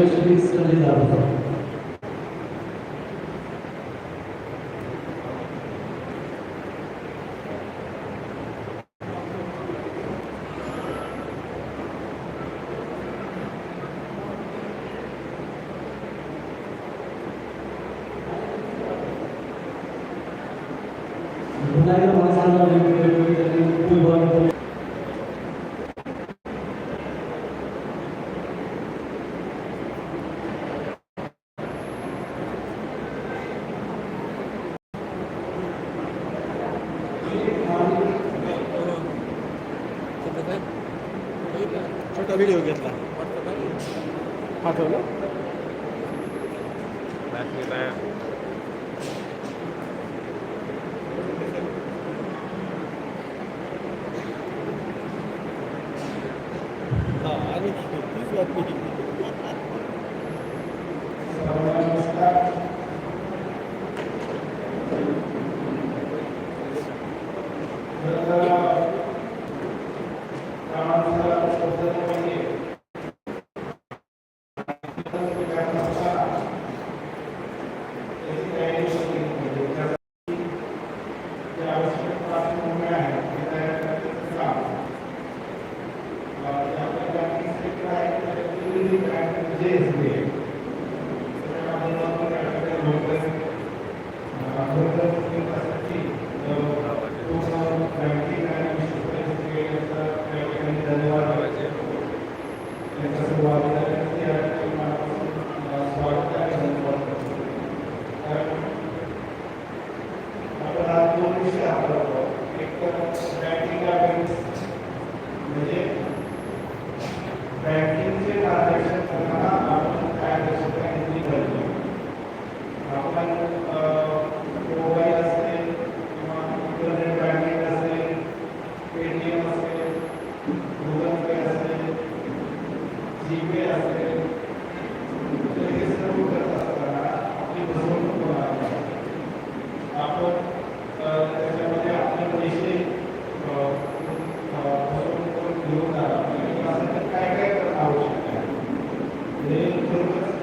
Jesus é Cristo. hòa thượng đó. 33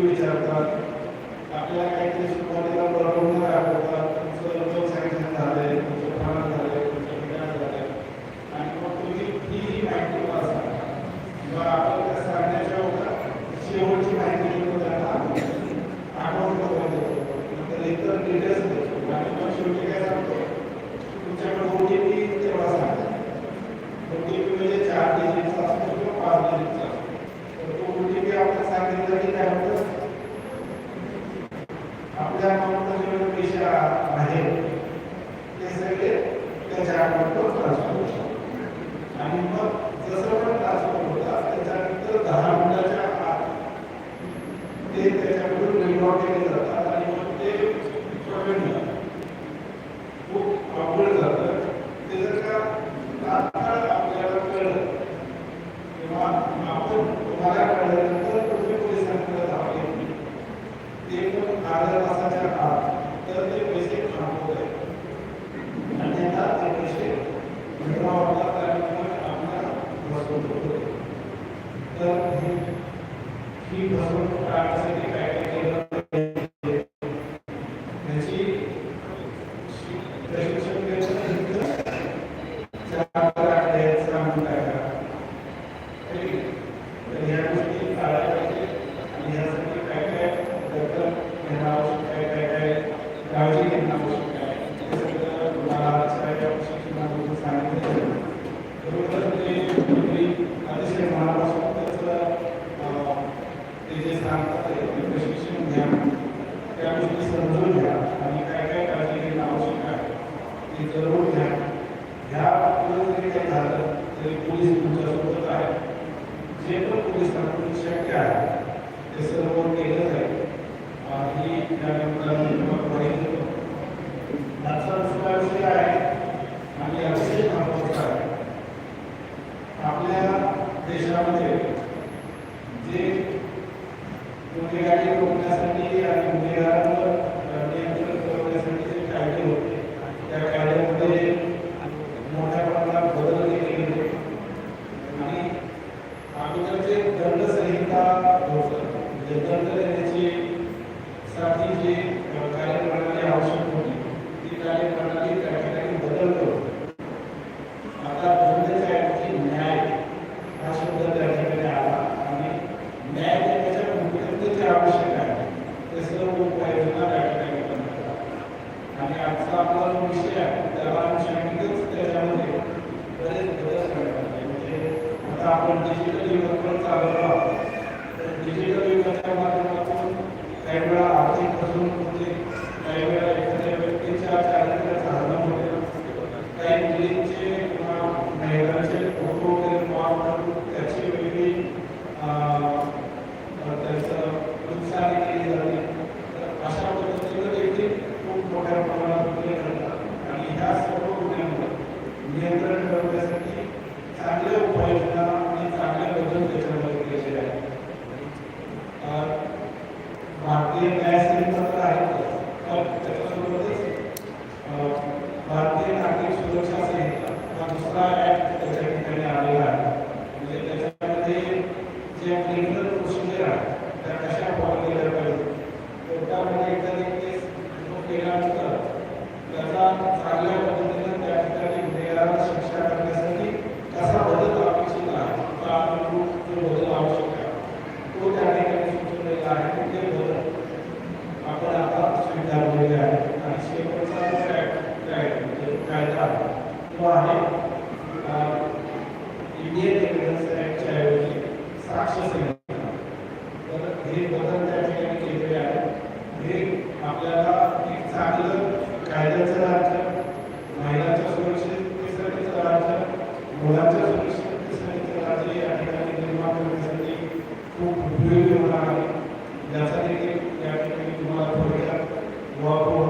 विचारतात. आपल्याला काहीतरी सुरुवातीला तर ही भागवत प्रार्थनेने काय केलं. समजून घ्या आणि काय काय काळजी घेणं आवश्यक आहे ते जरूर घ्या. ह्या जरी काही झालं तरी पोलीस तुमच्यासोबत आहे जे पण पोलिसांकडून शक्य आहे ते सर्व केलं जाईल. आणि त्यानंतर याचा आहे आणि अतिशय महत्त्वाचा आपल्या देशामध्ये आपल्याला विषय आहे. त्याला त्याच्यामध्ये म्हणजे आता आपण डिजिटल युगात चालवलो आहोत. तर डिजिटल युगाच्या माध्यमातून काही वेळा आर्थिक फसवणूक होते काही वेळा एखाद्या व्यक्तीच्या चालू leo kwa याचा देखील या ठिकाणी तुम्हाला थोडक्यात वापर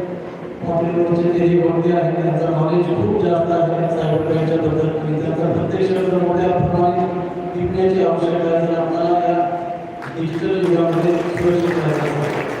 हॉटेलवरचे जे वडे आहेत त्यांचं नॉलेज खूप जास्त आहे. साहेब आणि त्यांचा प्रत्येक मोठ्या प्रमाणात टिकण्याची आवश्यकता आहे. तर आपल्याला या डिजिटल युगामध्ये सुरक्षित राहायचं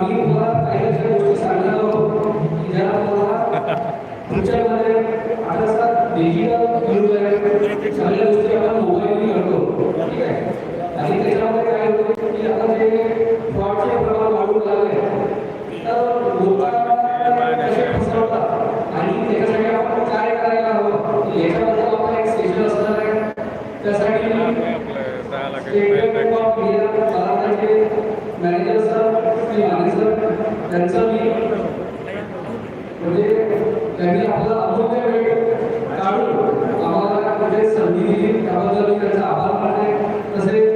भी पूरा पहले से उसके सामने तो इधर पूरा ऊंचा बने दिवसांनी म्हणजे त्यांनी आपल्याला अमूल्य वेळ काढून आम्हाला म्हणजे संधी दिली. त्याबद्दल मी त्यांचा आभार मानते. तसेच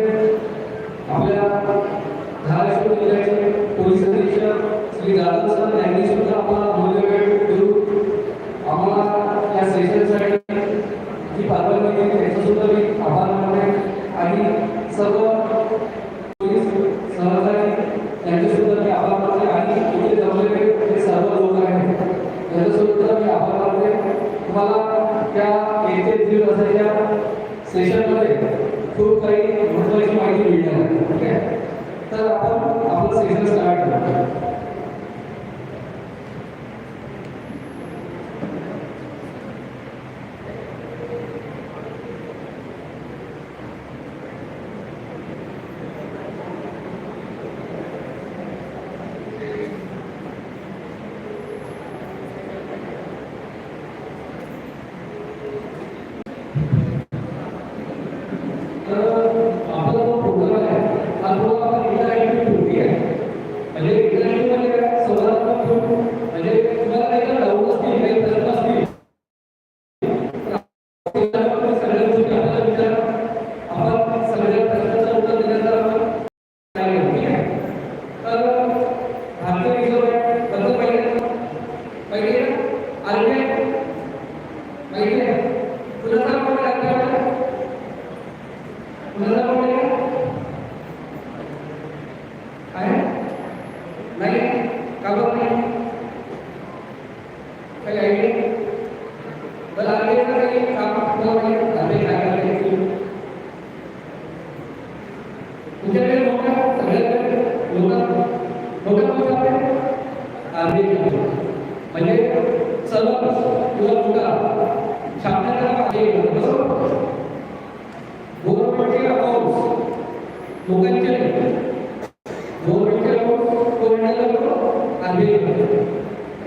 तुम्हाला त्या असलेल्या सेशनमध्ये खूप काही महत्त्वाची माहिती मिळणार आहे ठीक तर आपण आपलं सेशन स्टार्ट करू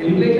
Ele